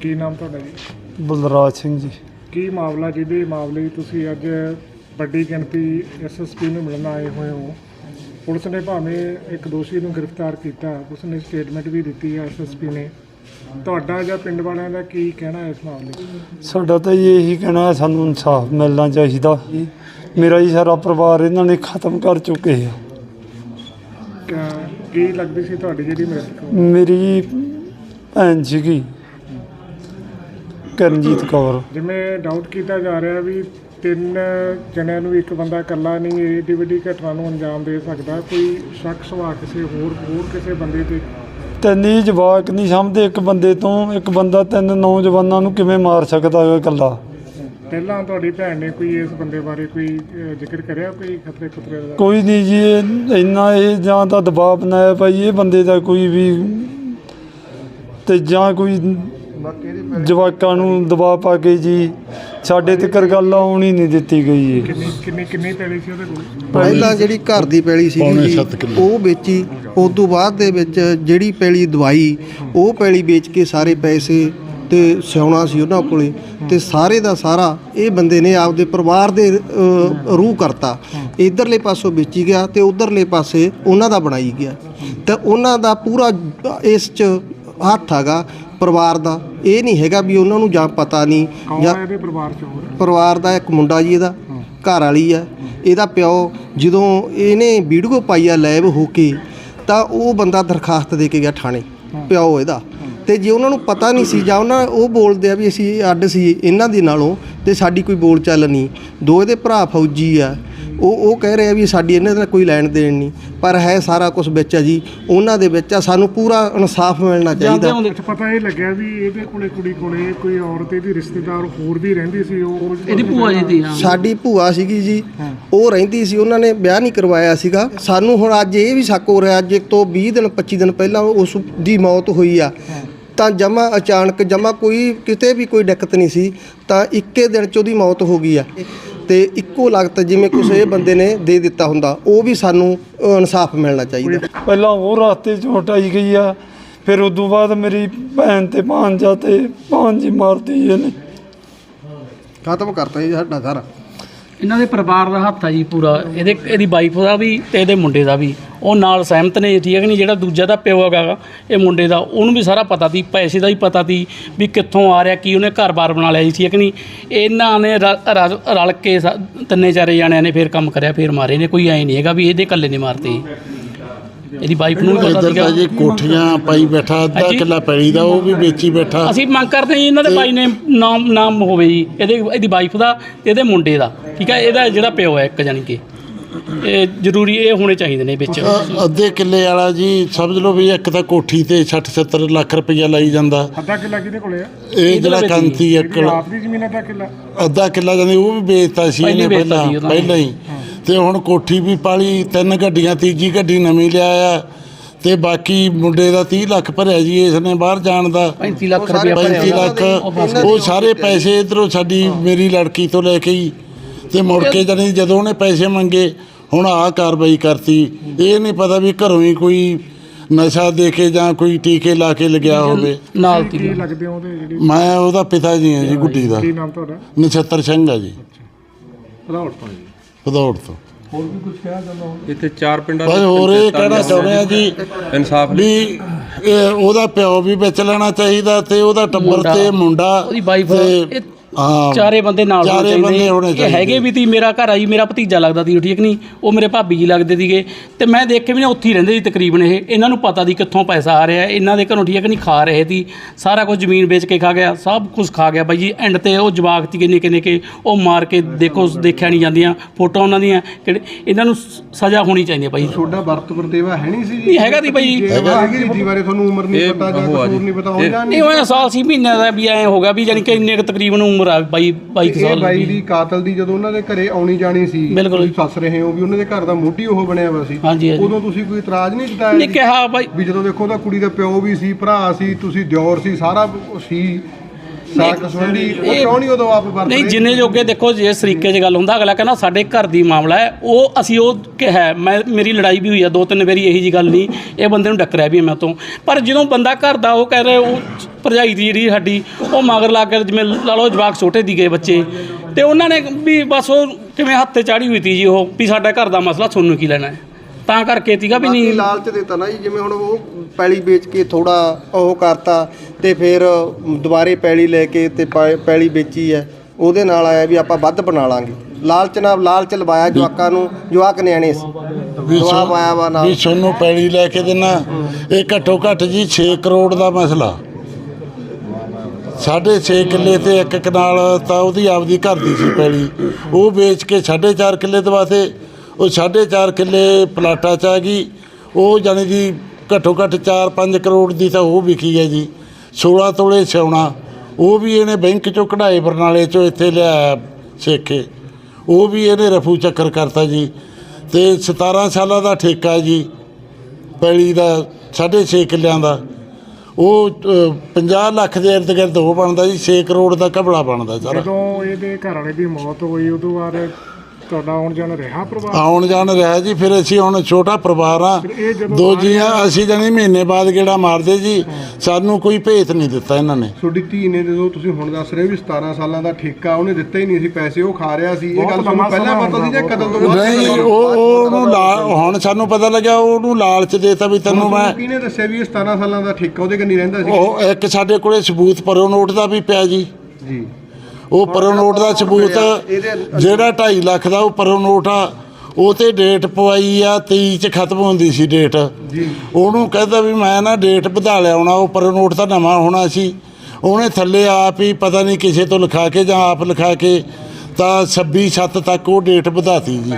ਕੀ ਨਾਮ ਤੁਹਾਡਾ ਜੀ? ਬਲਰਾਜ ਸਿੰਘ ਜੀ। ਕੀ ਮਾਮਲਾ ਜਿਹਦੇ ਮਾਮਲੇ 'ਚ ਤੁਸੀਂ ਅੱਜ ਵੱਡੀ ਗਿਣਤੀ ਐਸਐਸਪੀ ਨੂੰ ਮਿਲਣ ਆਏ ਹੋਏ ਹੋ। ਪੁਲਿਸ ਨੇ ਭਾਵੇਂ ਇੱਕ ਦੋਸ਼ੀ ਨੂੰ ਗ੍ਰਿਫਤਾਰ ਕੀਤਾ ਪੁਲਿਸ ਨੇ ਸਟੇਟਮੈਂਟ ਵੀ ਦਿੱਤੀ ਹੈ ਐਸਐਸਪੀ ਨੇ। ਤੁਹਾਡਾ ਜਾਂ ਪਿੰਡ ਵਾਲਿਆਂ ਦਾ ਕੀ ਕਹਿਣਾ ਹੈ ਇਸ ਮਾਮਲੇ 'ਚ ਸਾਡਾ ਤਾਂ ਜੀ ਇਹੀ ਕਹਿਣਾ ਹੈ ਸਾਨੂੰ ਇਨਸਾਫ ਮਿਲਣਾ ਚਾਹੀਦਾ। ਮੇਰਾ ਜੀ ਸਾਰਾ ਪਰਿਵਾਰ ਇਹਨਾਂ ਨੇ ਖਤਮ ਕਰ ਚੁੱਕੇ ਆ। ਕੀ ਲੱਗਦੀ ਸੀ ਤੁਹਾਡੀ ਜਿਹੜੀ ਮ੍ਰਿਤਕ ਮੇਰੀ ਜੀ ਭੈਣ ਸੀਗੀ। ਕਰਨਜੀਤ ਕੌਰ। ਜਿਵੇਂ ਡਾਊਟ ਕੀਤਾ ਜਾ ਰਿਹਾ ਵੀ ਤਿੰਨ ਜਣਿਆਂ ਨੂੰ ਇੱਕ ਬੰਦਾ ਇਕੱਲਾ ਨਹੀਂ ਏਡੀ ਵੱਡੀ ਘਟਨਾ ਨੂੰ ਅੰਜਾਮ ਦੇ ਸਕਦਾ ਕੋਈ ਸ਼ੱਕ ਸੁਭਾਅ ਕਿਸੇ ਹੋਰ ਹੋਰ ਕਿਸੇ ਬੰਦੇ ਤੇ? ਤਿੰਨ ਜਵਾਕ ਨਹੀਂ ਸਮਝਦੇ ਇੱਕ ਬੰਦੇ ਤੋਂ ਇੱਕ ਬੰਦਾ ਤਿੰਨ ਨੌਜਵਾਨਾਂ ਨੂੰ ਕਿਵੇਂ ਮਾਰ ਸਕਦਾ ਹੈ ਇਕੱਲਾ? ਪਹਿਲਾਂ ਤੁਹਾਡੀ ਭੈਣ ਨੇ ਕੋਈ ਇਸ ਬੰਦੇ ਬਾਰੇ ਕੋਈ ਅਹ, ਜ਼ਿਕਰ ਕਰਿਆ ਕੋਈ ਖਤਰੇ ਖਤਰੇ ਦਾ? ਕੋਈ ਨਹੀਂ ਜੀ ਇਹ ਇੰਨਾ ਇਹ ਜਾਂ ਤਾਂ ਦਬਾਅ ਬਣਾਇਆ ਭਾਈ ਇਹ ਬੰਦੇ ਦਾ ਕੋਈ ਵੀ ਤੇ ਜਾਂ ਕੋਈ ਜਵਾਕਾਂ ਨੂੰ ਦਬਾਅ ਪਾ ਕੇ ਜੀ ਸਾਡੇ ਤੱਕ ਗੱਲ ਆਉਣੀ ਨਹੀਂ ਦਿੱਤੀ ਗਈ ਜੀ ਕਿੰਨੀ ਕਿੰਨੀ ਕਿੰਨੀ ਪੈਲੀ ਸੀ ਉਹਦੇ ਕੋਲ? ਪਹਿਲਾਂ ਜਿਹੜੀ ਘਰ ਦੀ ਪੈਲੀ ਜੀ ਉਹ ਵੇਚੀ ਉਸ ਤੋਂ ਬਾਅਦ ਦੇ ਵਿੱਚ ਜਿਹੜੀ ਪੈਲੀ ਦਵਾਈ ਉਹ ਪੈਲੀ ਵੇਚ ਕੇ ਸਾਰੇ ਪੈਸੇ ਤੇ ਸਿਉਣਾ ਸੀ ਉਹਨਾਂ ਕੋਲੇ ਤੇ ਸਾਰੇ ਦਾ ਸਾਰਾ ਇਹ ਬੰਦੇ ਨੇ ਆਪਦੇ ਪਰਿਵਾਰ ਦੇ ਰੂਹ ਕਰਤਾ। ਇਧਰਲੇ ਪਾਸੋਂ ਵੇਚੀ ਗਿਆ ਤੇ ਉਧਰਲੇ ਪਾਸੇ ਉਹਨਾਂ ਦਾ ਬਣਾਈ ਗਿਆ। ਤੇ ਉਹਨਾਂ ਦਾ ਪੂਰਾ ਇਸ ਚ ਹੱਥ ਹੈਗਾ ਪਰਿਵਾਰ ਦਾ। ਇਹ ਨਹੀਂ ਹੈਗਾ ਵੀ ਉਹਨਾਂ ਨੂੰ ਜਾਂ ਪਤਾ ਨਹੀਂ ਜਾਂ ਇਹਦੇ ਪਰਿਵਾਰ ਚ ਹੋਰ? ਪਰਿਵਾਰ ਦਾ ਇੱਕ ਮੁੰਡਾ ਜੀ ਇਹਦਾ ਘਰ ਵਾਲੀ ਆ। ਇਹਦਾ ਪਿਓ ਜਦੋਂ ਇਹਨੇ ਵੀਡੀਓ ਪਾਈ ਆ ਲਾਈਵ ਹੋ ਕੇ ਤਾਂ ਉਹ ਬੰਦਾ ਦਰਖਾਸਤ ਦੇ ਕੇ ਗਿਆ ਥਾਣੇ ਪਿਓ ਇਹਦਾ। ਤੇ ਜੇ ਉਹਨਾਂ ਨੂੰ ਪਤਾ ਨਹੀਂ ਸੀ ਜਾਂ ਉਹਨਾਂ ਉਹ ਬੋਲਦੇ ਆ ਵੀ ਅਸੀਂ ਅੱਡ ਸੀ ਇਹਨਾਂ ਦੇ ਨਾਲੋਂ ਤੇ ਸਾਡੀ ਕੋਈ ਬੋਲ ਚੱਲ ਨਹੀਂ। ਦੋ ਇਹਦੇ ਭਰਾ ਫੌਜੀ ਆ। ਉਹ ਉਹ ਕਹਿ ਰਹੇ ਆ ਵੀ ਸਾਡੀ ਇਹਨਾਂ ਦਾ ਕੋਈ ਲੈਣ ਦੇਣ ਨਹੀਂ ਪਰ ਹੈ ਸਾਰਾ ਕੁਝ ਵਿੱਚ ਆ ਜੀ। ਉਹਨਾਂ ਦੇ ਵਿੱਚ ਆ ਸਾਨੂੰ ਪੂਰਾ ਇਨਸਾਫ ਮਿਲਣਾ ਚਾਹੀਦਾ। ਅੱਛਾ ਪਤਾ ਇਹ ਲੱਗਿਆ ਵੀ ਇਹਦੇ ਕੋਲੇ ਕੁੜੀ ਕੋਲੇ ਕੋਈ ਔਰਤ ਇਹਦੀ ਰਿਸ਼ਤੇਦਾਰ ਹੋਰ ਵੀ ਰਹਿੰਦੀ ਸੀ ਉਹ ਇਹਦੀ ਭੂਆ ਜੀ ਦੀ ਸਾਡੀ ਭੂਆ ਸੀਗੀ ਜੀ। ਉਹ ਰਹਿੰਦੀ ਸੀ ਉਹਨਾਂ ਨੇ ਵਿਆਹ ਨਹੀਂ ਕਰਵਾਇਆ ਸੀਗਾ। ਸਾਨੂੰ ਹੁਣ ਅੱਜ ਇਹ ਵੀ ਸ਼ੱਕ ਹੋ ਰਿਹਾ ਅੱਜ ਤੋਂ 20 ਦਿਨ 25 ਦਿਨ ਪਹਿਲਾਂ ਉਸ ਦੀ ਮੌਤ ਹੋਈ ਆ। ਤਾਂ ਜਮਾ ਅਚਾਨਕ ਜਮਾ ਕੋਈ ਕਿਤੇ ਵੀ ਕੋਈ ਦਿੱਕਤ ਨਹੀਂ ਸੀ ਤਾਂ ਇੱਕੇ ਦਿਨ ਚ ਉਹਦੀ ਮੌਤ ਹੋ ਗਈ ਆ। ਤੇ ਇੱਕੋ ਲਗਤ ਜਿਵੇਂ ਇਹ ਬੰਦੇ ਨੇ ਦੇ ਦਿੱਤਾ ਹੁੰਦਾ ਉਹ ਵੀ ਸਾਨੂੰ ਇਨਸਾਫ ਮਿਲਣਾ ਚਾਹੀਦਾ। ਪਹਿਲਾਂ ਉਹ ਰਸਤੇ 'ਚ ਹਟਾਈ ਗਈ ਆ ਫਿਰ ਉਦੋਂ ਬਾਅਦ ਮੇਰੀ ਭੈਣ ਤੇ ਭਾਂਜਾ ਤੇ ਭਾਂਜੀ ਮਾਰਤੀ ਇਹਨੇ। ਖਤਮ ਕਰਤਾ ਜੀ ਸਾਡਾ ਸਾਰਾ। ਇਹਨਾਂ ਦੇ ਪਰਿਵਾਰ ਦਾ ਹੱਥ ਆ ਜੀ ਪੂਰਾ, ਇਹਦੇ, ਇਹਦੀ ਵਾਈਫ ਦਾ ਵੀ ਤੇ ਇਹਦੇ ਮੁੰਡੇ ਦਾ ਵੀ। ਉਹ ਨਾਲ ਸਹਿਮਤ ਨੇ ਠੀਕ ਹੈ ਕਿ ਨਹੀਂ? ਜਿਹੜਾ ਦੂਜਾ ਦਾ ਪਿਓ ਹੈਗਾ ਇਹ ਮੁੰਡੇ ਦਾ, ਉਹਨੂੰ ਵੀ ਸਾਰਾ ਪਤਾ ਸੀ, ਪੈਸੇ ਦਾ ਹੀ ਪਤਾ ਸੀ ਵੀ ਕਿੱਥੋਂ ਆ ਰਿਹਾ, ਕੀ ਉਹਨੇ ਘਰ-ਬਾਰ ਬਣਾ ਲਿਆ ਜੀ, ਠੀਕ ਹੈ ਕਿ ਨਹੀਂ? ਇਹਨਾਂ ਨੇ ਰਲ ਰਲ ਕੇ ਸਾ- ਤਿੰਨੇ ਚਾਰੇ ਜਾਣਿਆਂ ਨੇ ਫੇਰ ਕੰਮ ਕਰਿਆ, ਫੇਰ ਮਾਰੇ ਨੇ, ਕੋਈ ਐ ਨਹੀਂ ਹੈਗਾ ਵੀ ਇਹਦੇ ਇਕੱਲੇ ਨੇ ਮਾਰਤੇ। ਜੀ। ਇਹਦੀ ਵਾਈਫ ਨੂੰ ਵੀ ਪਤਾ ਇੱਧਰ ਸੀਗਾ ਤਾਂ ਜੀ ਕੋਠੀਆਂ ਪਾਈ ਬੈਠਾ ਅੱਧਾ ਹਾਂਜੀ। ਕਿੱਲਾ ਪੈਲੀ ਦਾ ਉਹ ਵੀ ਵੇਚੀ ਬੈਠਾ। ਅਸੀਂ ਮੰਗ ਕਰਦੇ ਹਾਂ ਜੀ ਇਹਨਾਂ ਦੇ ਬਾਈ ਨੇ ਨਾਮ ਨਾਮ ਹੋਵੇ ਜੀ। ਇਹਦੇ ਇਹਦੀ ਵਾਈਫ ਦਾ ਤੇ ਇਹਦੇ ਮੁੰਡੇ ਦਾ। ਠੀਕ ਹੈ ਇਹਦਾ ਜਿਹੜਾ ਪਿਓ ਹੈ ਇੱਕ ਜਾਣੀ ਕਿ। ਇਹ ਜ਼ਰੂਰੀ ਇਹ ਹੋਣੇ ਚਾਹੀਦੇ ਨੇ ਵਿੱਚ। ਅ- ਅੱਧੇ ਕਿੱਲੇ ਵਾਲਾ ਜੀ ਸਮਝ ਲਓ ਵੀ ਇੱਕ ਤਾਂ ਕੋਠੀ ਤੇ 60 70 ਲੱਖ ਰੁਪਈਆ ਲਾਈ ਜਾਂਦਾ। ਅੱਧਾ ਕਿੱਲਾ ਕਿਹਦੇ ਕੋਲੇ ਆ? ਇਹ ਜਿਹੜਾ ਕੰਤੀ ਇੱਕ ਇਹਦੀ ਆਪ ਦੀ ਜ਼ਮੀਨ ਅੱਧਾ ਕਿੱਲਾ? ਅੱਧਾ ਕਿੱਲਾ ਜਾਂਦੀ ਉਹ ਵੀ ਵੇਚਤਾ ਸੀ ਪਹਿਲਾਂ ਇਹਨੇ ਹੀ ਵੇਚਤਾ ਪਹਿਲਾਂ ਸੀ। ਪਹਿਲਾਂ ਹੀ। ਤੇ ਹੁਣ ਕੋਠੀ ਵੀ ਪਾਲੀ ਤਿੰਨ ਗੱਡੀਆਂ ਤੀਜੀ ਗੱਡੀ ਨਵੀਂ ਲਿਆ ਆ ਤੇ ਬਾਕੀ ਮੁੰਡੇ ਦਾ 30 ਲੱਖ ਭਰਿਆ ਜੀ ਇਸ ਨੇ ਬਾਹਰ ਜਾਣ ਦਾ। 35 ਲੱਖ ਰੁਪਏ 35 ਲੱਖ ਉਹ ਸਾਰੇ ਪੈਸੇ ਇਧਰੋਂ ਸਾਡੀ ਮੇਰੀ ਲੜਕੀ ਤੋਂ ਲੈ ਕੇ ਹੀ ਤੇ ਮੁੜ ਕੇ ਜਾਣੀ ਜਦੋਂ ਉਹਨੇ ਪੈਸੇ ਮੰਗੇ ਹੁਣ ਆਹ ਕਾਰਵਾਈ ਕਰਤੀ। ਇਹ ਨਹੀਂ ਪਤਾ ਵੀ ਘਰੋਂ ਹੀ ਕੋਈ ਨਸ਼ਾ ਦੇ ਕੇ ਜਾਂ ਕੋਈ ਟੀਕੇ ਲਾ ਕੇ ਲਗਿਆ ਹੋਵੇ। ਨਾਲ ਕੀ ਤੀ ਲੱਗਦੇ ਉਹਦੇ ਜਿਹੜੀ ਮੈਂ ਉਹਦਾ ਪਿਤਾ ਜੀ ਹਾਂ ਜੀ ਗੁੱਡੀ ਦਾ। ਕੀ ਨਾਮ ਤੁਹਾਡਾ? ਨਛੱਤਰ ਸਿੰਘ ਆ ਜੀ। ਰੌੜ ਤੋਂ। ਜੀ ਭਦੌੜ ਤੋਂ ਇੱਥੇ ਚਾਰ ਪਿੰਡਾਂ ਬਸ ਹੋਰ ਇਹ ਕਹਿਣਾ ਚਾਹੁੰਦੇ ਆ ਜੀ ਇਨਸਾਫ ਵੀ ਇਹ ਉਹਦਾ ਪਿਓ ਵੀ ਵਿੱਚ ਲੈਣਾ ਚਾਹੀਦਾ ਤੇ ਉਹਦਾ ਟੱਬਰ ਤੇ ਮੁੰਡਾ ਉਹਦੀ ਵਾਈਫ ਹਾਂ। ਚਾਰੇ ਬੰਦੇ ਨਾਲ ਹੋਣੇ ਚਾਰੇ ਚਾਹੀਦੇ। ਬੰਦੇ ਹੋਣੇ ਇਹ ਚਾਹੀਦੇ। ਹੈਗੇ ਵੀ ਤੀ ਮੇਰਾ ਘਰ ਆ ਜੀ ਮੇਰਾ ਭਤੀਜਾ ਲੱਗਦਾ ਸੀ ਠੀਕ ਨਹੀਂ ਉਹ ਮੇਰੇ ਭਾਬੀ ਜੀ ਲੱਗਦੇ ਸੀਗੇ। ਤੇ ਮੈਂ ਦੇਖੇ ਵੀ ਨੇ ਉੱਥੇ ਹੀ ਰਹਿੰਦੇ ਸੀ ਤਕਰੀਬਨ ਇਹ। ਇਹਨਾਂ ਨੂੰ ਪਤਾ ਦੀ ਕਿੱਥੋਂ ਪੈਸਾ ਆ ਰਿਹਾ। ਇਹਨਾਂ ਦੇ ਘਰੋਂ ਠੀਕ ਨਹੀਂ ਖਾ ਰਹੇ ਸੀ ਸਾਰਾ ਕੁਝ ਜ਼ਮੀਨ ਵੇਚ ਕੇ ਖਾ ਗਿਆ। ਸਭ ਕੁਝ ਖਾ ਗਿਆ ਬਾਈ ਜੀ। ਐਂਡ ਤੇ ਉਹ ਜਵਾਕ ਤੀ ਕਿੰਨੇ ਕਿੰਨੇ ਕੇ ਉਹ ਮਾਰ ਕੇ ਦੇਖੋ ਦੇਖਿਆ ਨਹੀਂ ਜਾਂਦੀਆਂ ਫੋਟੋ ਉਹਨਾਂ ਦੀਆਂ। ਕਿਹੜੇ ਇਹਨਾਂ ਨੂੰ ਸ- ਸਜ਼ਾ ਹੋਣੀ ਚਾਹੀਦੀ ਹੈ ਬਾਈ ਤੁਹਾਡਾ ਵਰਤ ਵਰਤੇਵਾ ਹੈ ਨਹੀਂ ਸੀ ਜੀ? ਨਹੀਂ ਹੈਗਾ ਤੀ ਬਾਈ। ਹੈਗੀ ਜੀ ਬਾਰੇ ਤੁਹਾਨੂੰ ਉਮਰ ਨਹੀਂ ਇਹ ਪਤਾ ਜਾਂ ਕਸੂਰ ਜੀ। ਨਹੀਂ ਪਤਾ ਇਹ- ਉਹਨਾਂ ਨਹੀਂ ਉਹ ਸਾਲ ਸੀ ਮਹੀਨੇ ਦਾ ਵੀ ਐ ਹੋ ਗਿਆ ਵੀ ਜਾਨੀ ਕਿ ਇੰਨੇ ਕੁ ਤਕਰੀਬਨ ਉਮਰ ਆ ਬਾਈ 22 ਇਹ ਬਾਈ ਦੀ ਕਾਤਲ ਦੀ ਜਦੋਂ ਉਹਨਾਂ ਦੇ ਘਰੇ ਆਉਣੀ ਜਾਣੀ ਸੀ ਬਿਲਕੁਲ। ਤੁਸੀਂ ਸੱਸ ਰਹੇ ਹੋ ਵੀ ਉਹਨਾਂ ਦੇ ਘਰ ਦਾ ਮੋਢੀ ਉਹ ਬਣਿਆ ਹੋਇਆ ਸੀ ਹਾਂਜੀ, ਹਾਂਜੀ। ਉਦੋਂ ਤੁਸੀਂ ਕੋਈ ਇਤਰਾਜ਼ ਨਹੀਂ ਜਤਾਇਆ ਨਹੀਂ ਜੀ? ਕਿਹਾ ਬਾਈ ਵੀ ਜਦੋਂ ਦੇਖੋ ਤਾਂ ਕੁੜੀ ਦਾ ਪਿਓ ਵੀ ਸੀ ਭਰਾ ਸੀ ਤੁਸੀਂ ਦਿਓਰ ਸੀ ਸਾਰਾ ਸੀ ਸਾਕ ਸੰਬੰਧੀ ਉਹ ਕਿਉਂ ਨਹੀਂ ਉਦੋਂ ਆਪ ਵਰਤ ਨਹੀਂ ਰਹੇ? ਜਿੰਨੇ ਜੋਗੇ ਦੇਖੋ ਜੇ ਇਸ ਤਰੀਕੇ 'ਚ ਗੱਲ ਹੁੰਦਾ ਅਗਲਾ ਕਹਿੰਦਾ ਸਾਡੇ ਘਰ ਦੀ ਮਾਮਲਾ ਹੈ। ਉਹ ਅਸੀਂ ਉਹ ਕਿਹਾ ਮੈਂ ਮੇਰੀ ਲੜਾਈ ਵੀ ਹੋਈ ਆ ਦੋ ਤਿੰਨ ਵਾਰੀ ਇਹੀ ਜੀ ਗੱਲ ਨਹੀਂ ਇਹ ਬੰਦੇ ਨੂੰ ਡੱਕਰਿਆ ਵੀ ਮੈਂ ਤੋਂ। ਪਰ ਜਦੋਂ ਬੰਦਾ ਘਰ ਦਾ ਉਹ ਕਹਿ ਰਿਹਾ ਉਹ ਭਰਜਾਈ ਦੀ ਜਿਹੜੀ ਸਾਡੀ ਉਹ ਮਗਰ ਲਾ ਕੇ ਜਿਵੇਂ ਲਾ ਲਓ ਜਵਾਕ ਛੋਟੇ ਦੀ ਗਏ ਬੱਚੇ ਤੇ ਉਹਨਾਂ ਨੇ ਵੀ ਬਸ ਉਹ ਕਿਵੇਂ ਹੱਥ ਚਾੜੀ ਹੋਈ ਤੀ ਜੀ ਉਹ ਵੀ ਸਾਡਾ ਘਰ ਦਾ ਮਸਲਾ ਤੁਹਾਨੂੰ ਕੀ ਲੈਣਾ ਹੈ। ਤਾਂ ਕਰਕੇ ਤੀਗਾ ਵੀ ਨਹੀਂ। ਲਾਲਚ ਦਿੱਤਾ ਨਾ ਜੀ ਜਿਵੇਂ ਹੁਣ ਉਹ ਪੈਲੀ ਵੇਚ ਕੇ ਥੋੜਾ ਉਹ ਕਰਤਾ ਤੇ ਫਿਰ ਦੁਬਾਰੇ ਪੈਲੀ ਲੈ ਕੇ ਤੇ ਪੈ- ਪੈਲੀ ਵੇਚੀ ਹੈ। ਉਹਦੇ ਨਾਲ ਆਇਆ ਵੀ ਆਪਾਂ ਵੱਧ ਬਣਾ ਲਾਂਗੇ। ਲਾਲਚ ਨਾਲ ਲਾਲਚ ਲਵਾਇਆ ਜਵਾਕਾਂ ਨੂੰ ਜਵਾਕ ਨਿਆਣੇ ਸੀ। ਵੀ ਸੋ- ਆਇਆ ਵਾ ਨਾਲ। ਵੀ ਸੋਨੂੰ ਪੈਲੀ ਲੈ ਕੇ ਦੇਣਾ। ਇਹ ਘੱਟੋ ਘੱਟ ਜੀ 6 ਕਰੋੜ ਦਾ ਮਸਲਾ। ਸਾਢੇ ਛੇ ਕਿੱਲੇ ਤੇ ਇੱਕ ਕਨਾਲ ਤਾਂ ਉਹਦੀ ਆਪਦੀ ਘਰ ਦੀ ਸੀ ਪੈਲੀ। ਉਹ ਵੇਚ ਕੇ ਸਾਢੇ ਚਾਰ ਕਿੱਲੇ ਦਵਾਤੇ ਉਹ ਸਾਢੇ ਚਾਰ ਕਿੱਲੇ ਪਲਾਟਾ ਚ ਆ ਗਈ। ਉਹ ਜਾਣੀ ਦੀ ਘੱਟੋ ਘੱਟ 4-5 ਕਰੋੜ ਦੀ ਤਾਂ ਉਹ ਵਿਕੀ ਹੈ ਜੀ। 16 ਤੋਲੇ ਸੋਨਾ ਉਹ ਵੀ ਇਹਨੇ ਬੈਂਕ ਚੋਂ ਕਢਾਏ ਬਰਨਾਲੇ ਚੋਂ ਇੱਥੇ ਲਿਆਇਆ ਸੇਖੇ। ਉਹ ਵੀ ਇਹਨੇ ਰਫੂ ਚੱਕਰ ਕਰਤਾ ਜੀ। ਤੇ 17 ਸਾਲਾਂ ਦਾ ਠੇਕਾ ਜੀ ਪੈਲੀ ਦਾ 6.5 ਕਿੱਲਿਆਂ ਦਾ। ਉਹ ਅ, 50 ਲੱਖ ਦੇ ਇਰਦ ਗਿਰਦ ਉਹ ਬਣਦਾ ਜੀ 6 ਕਰੋੜ ਦਾ ਘਬਲਾ ਬਣਦਾ ਸਾਰਾ। ਜਦੋਂ ਇਹਦੇ ਘਰ ਵਾਲੇ ਦੀ ਮੌਤ ਹੋਈ ਉਦੋਂ ਬਾਅਦ ਤੁਹਾਡਾ ਆਉਣ ਜਾਣ ਰਿਹਾ ਪਰਿਵਾਰ? ਆਉਣ ਜਾਣ ਰਿਹਾ ਜੀ ਫਿਰ ਅਸੀਂ ਹੁਣ ਛੋਟਾ ਪਰਿਵਾਰ ਆ। ਇਹ ਜਦੋਂ ਦੋ ਜੀਆਂ ਅਸੀਂ ਜਾਨੀ ਮਹੀਨੇ ਬਾਅਦ ਗੇੜਾ ਮਾਰਦੇ ਜੀ। ਸਾਨੂੰ ਕੋਈ ਭੇਤ ਨਹੀਂ ਦਿੱਤਾ ਇਹਨਾਂ ਨੇ। ਤੁਹਾਡੀ ਧੀ ਨੇ ਜਦੋਂ ਤੁਸੀਂ ਹੁਣ ਦੱਸ ਰਹੇ ਹੋ ਵੀ 17 ਸਾਲਾਂ ਦਾ ਠੇਕਾ ਉਹਨੇ ਦਿੱਤਾ ਹੀ ਨਹੀਂ ਸੀ ਪੈਸੇ ਉਹ ਖਾ ਰਿਹਾ ਸੀ। ਇਹ ਗੱਲ ਤੁਹਾਨੂੰ ਪਹਿਲਾਂ ਪਤਾ ਸੀ ਜਾਂ ਕਦੋਂ ਤੋਂ ਬਾਅਦ ਨਹੀਂ ਉਹ ਉਹ ਉਹਨੂੰ ਲਾ ਹੁਣ ਸਾਨੂੰ ਪਤਾ ਲੱਗਿਆ ਉਹਨੂੰ ਲਾਲਚ ਦੇਤਾ ਵੀ ਤੈਨੂੰ ਮੈਂ ਕਿਹਨੇ ਦੱਸਿਆ ਵੀ ਇਹ 17 ਸਾਲਾਂ ਦਾ ਠੇਕਾ ਉਹਦੇ ਕੰਨੀ ਰਹਿੰਦਾ ਸੀ। ਉਹ ਇੱਕ ਸਾਡੇ ਕੋਲੇ ਸਬੂਤ ਪਰੋ ਨੋਟ ਦਾ ਵੀ ਪਿਆ ਜੀ। ਜੀ। ਉਹ ਪਰੋ ਨੋਟ ਦਾ ਸਬੂਤ ਜਿਹੜਾ 2.5 ਲੱਖ ਦਾ ਉਹ ਪਰੋ ਨੋਟ ਆ ਉਹ ਤੇ ਡੇਟ ਪਵਾਈ ਆ 23 ਚ ਖਤਮ ਹੁੰਦੀ ਸੀ ਡੇਟ ਉਹਨੂੰ ਕਹਿੰਦਾ ਵੀ ਮੈਂ ਨਾ ਡੇਟ ਵਧਾ ਲਿਆਉਣਾ ਉਹ ਪਰੋ ਨੋਟ ਤਾਂ ਨਵਾਂ ਹੋਣਾ ਸੀ। ਉਹਨੇ ਥੱਲੇ ਆਪ ਹੀ ਪਤਾ ਨਹੀਂ ਕਿਸੇ ਤੋਂ ਲਿਖਾ ਕੇ ਜਾਂ ਆਪ ਲਿਖਾ ਕੇ ਤਾਂ 26 7 ਤੱਕ ਉਹ ਡੇਟ ਵਧਾਤੀ ਜੀ।